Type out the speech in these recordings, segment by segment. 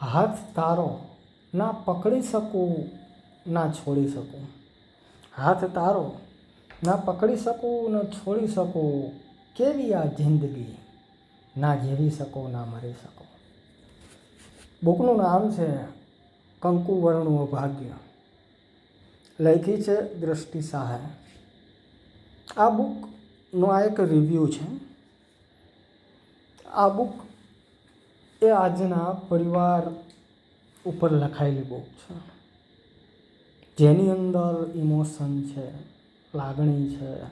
હાથ તારો, ના પકડી શકું, ના છોડી શકું. હાથ તારો, ના પકડી શકું, ન છોડી શકું. કેવી આ જિંદગી? ના જીવી શકો, ના મરી શકો. બુકનું નામ છે કંકુ વર્ણું ભાગ્ય. લખી છે દ્રષ્ટિ સહાય આ બુકનો આ એક રિવ્યૂ છે. આ બુક એ આજના પરિવાર ઉપર લખાયેલી બુક છે. જેની અંદર ઇમોશન છે, લાગણી છે,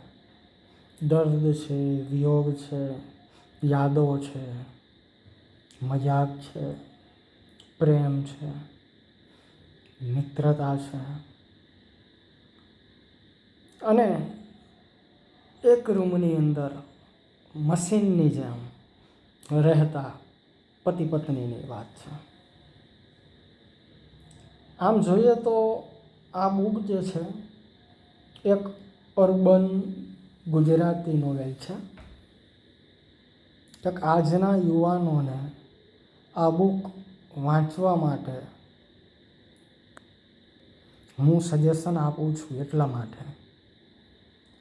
દર્દ છે, વિયોગ છે, યાદો છે, મજાક છે, પ્રેમ છે, મિત્રતા છે. અને એક રૂમની અંદર મશીનની જેમ રહેતા પતિ પત્નીની વાત છે. આમ જોઈએ તો આ બુક જે છે, એક અર્બન ગુજરાતી નોવેલ છે. કે આજના યુવાનોને આ બુક વાંચવા માટે હું સજેશન આપું છું એટલા માટે.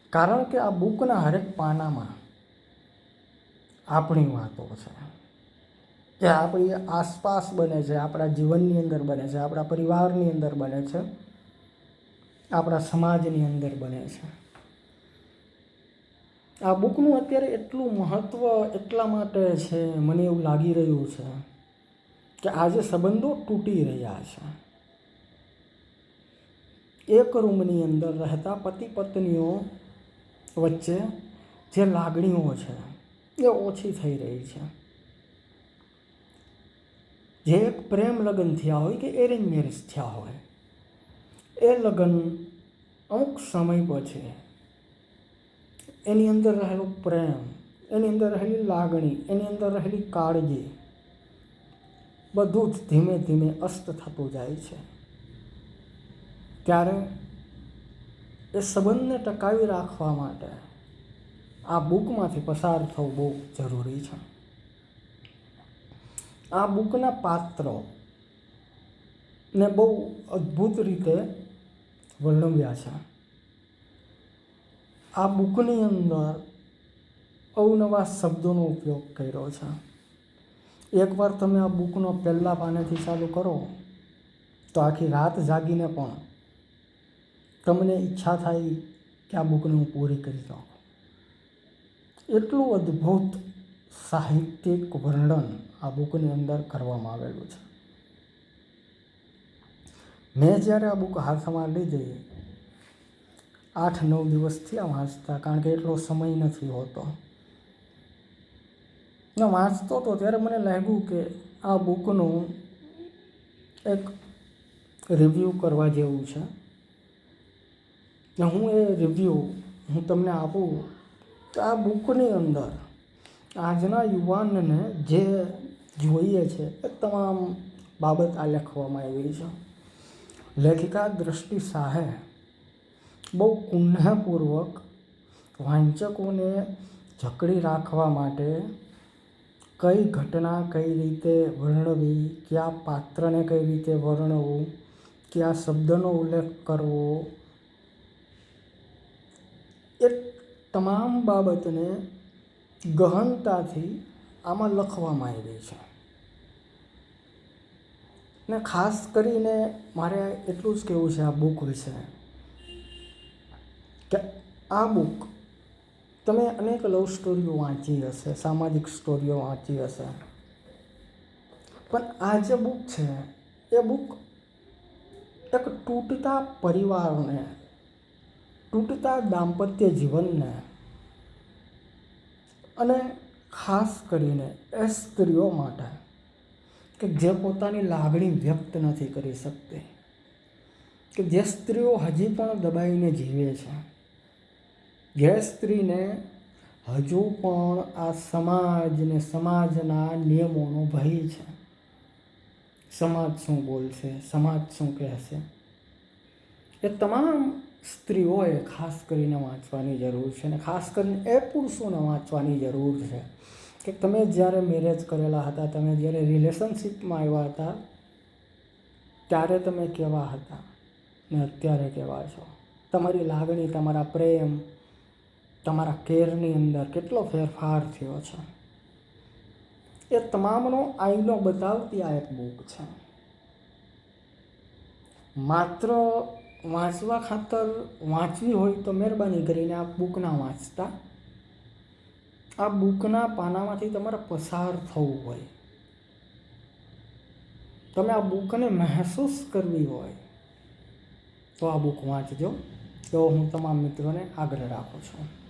કારણ કે આ બુકના હરેક પાનામાં આપણી વાતો છે. જે આપણી આસપાસ બને છે, આપણા જીવનની અંદર બને છે, આપણા પરિવારની અંદર બને છે, આપણા સમાજની અંદર બને છે. આ બુકનું અત્યારે એટલું મહત્ત્વ એટલા માટે છે, મને એવું લાગી રહ્યું છે, કે આજે સંબંધો તૂટી રહ્યા છે. એક રૂમની અંદર રહેતા પતિ પત્નીઓ વચ્ચે જે લાગણીઓ છે, એ ઓછી થઈ રહી છે. જે એક પ્રેમ લગ્ન થયા હોય કે એરેન્જ મેરેજ થયા હોય, એ લગ્ન અમુક સમય પછી એની અંદર રહેલો પ્રેમ, એની અંદર રહેલી લાગણી, એની અંદર રહેલી કાળજી બધું જ ધીમે ધીમે અસ્ત થતું જાય છે. ત્યારે એ સંબંધને ટકાવી રાખવા માટે આ બુકમાંથી પસાર થવું બહુ જરૂરી છે. આ બુકના પાત્રો ને બહુ અદ્ભુત રીતે વર્ણવ્યા છે. આ બુકની અંદર અવનવા શબ્દોનો ઉપયોગ કર્યો છે. એકવાર તમે આ બુકનો પહેલાં પાનેથી ચાલુ કરો, તો આખી રાત જાગીને પણ તમને ઈચ્છા થાય કે આ બુકને હું પૂરી કરી દઉં એટલું અદ્ભુત સાહિત્યિક વર્ણન આ બુકની અંદર કરવામાં આવેલું છે. મેં જ્યારે આ બુક હાથમાં લીધી આઠ નવ દિવસથી આ વાંચતા, કારણ કે એટલો સમય નથી હોતો. ને, વાંચતો હતો ત્યારે મને લાગ્યું કે આ બુકનું એક રિવ્યૂ કરવા જેવું છે. હું એ રિવ્યૂ હું તમને આપું તો આ બુકની અંદર આજના યુવાનને જે જોઈએ છે એ તમામ બાબત આ લખવામાં આવી છે. લેખિકા દ્રષ્ટિ શાહે બહુ કુન્હાપૂર્વક વાંચકોને જકડી રાખવા માટે કઈ ઘટના કઈ રીતે વર્ણવી, કયા પાત્રને કઈ રીતે વર્ણવવું કયા શબ્દનો ઉલ્લેખ કરવો, એ તમામ બાબતને ગહનતાથી આમાં લખવામાં આવી છે. ને ખાસ કરીને મારે એટલું જ કહેવું છે, આ બુક વિશે. કે આ બુક તમે અનેક લવ સ્ટોરીઓ વાંચી હશે, સામાજિક સ્ટોરીઓ વાંચી હશે. પણ આ જે બુક છે, એ બુક એક તૂટતા પરિવારને, તૂટતા દાંપત્ય જીવનને અને ખાસ કરીને એ સ્ત્રીઓ માટે કે જે પોતાની લાગણી વ્યક્ત નથી કરી શકતી, કે જે સ્ત્રીઓ હજી પણ દબાઈને જીવે છે. જે સ્ત્રીને હજુ પણ આ સમાજને સમાજના નિયમોનો ભય છે. સમાજ શું બોલશે? સમાજ શું કહેશે? એ તમામ સ્ત્રીઓએ ખાસ કરીને વાંચવાની જરૂર છે અને ખાસ કરીને એ પુરુષોને વાંચવાની જરૂર છે. કે તમે જ્યારે મેરેજ કરેલા હતા, તમે જ્યારે રિલેશનશિપમાં આવ્યા હતા, ત્યારે તમે કેવા હતા ને અત્યારે કેવા છો? તમારી લાગણી, તમારા પ્રેમ, તમારા કેરની અંદર કેટલો ફેરફાર થયો છે? એ તમામનો આઈનો બતાવતી આ એક બુક છે. માત્ર વાંચવા ખાતર વાંચવી હોય તો મહેરબાની કરીને આ બુક ના વાંચતા. આ બુકના પાનામાંથી તમારે પસાર થવું હોય. તમે આ બુકને મહેસૂસ કરવી હોય તો આ બુક વાંચજો. તો હું તમામ મિત્રોને આગ્રહ રાખું છું.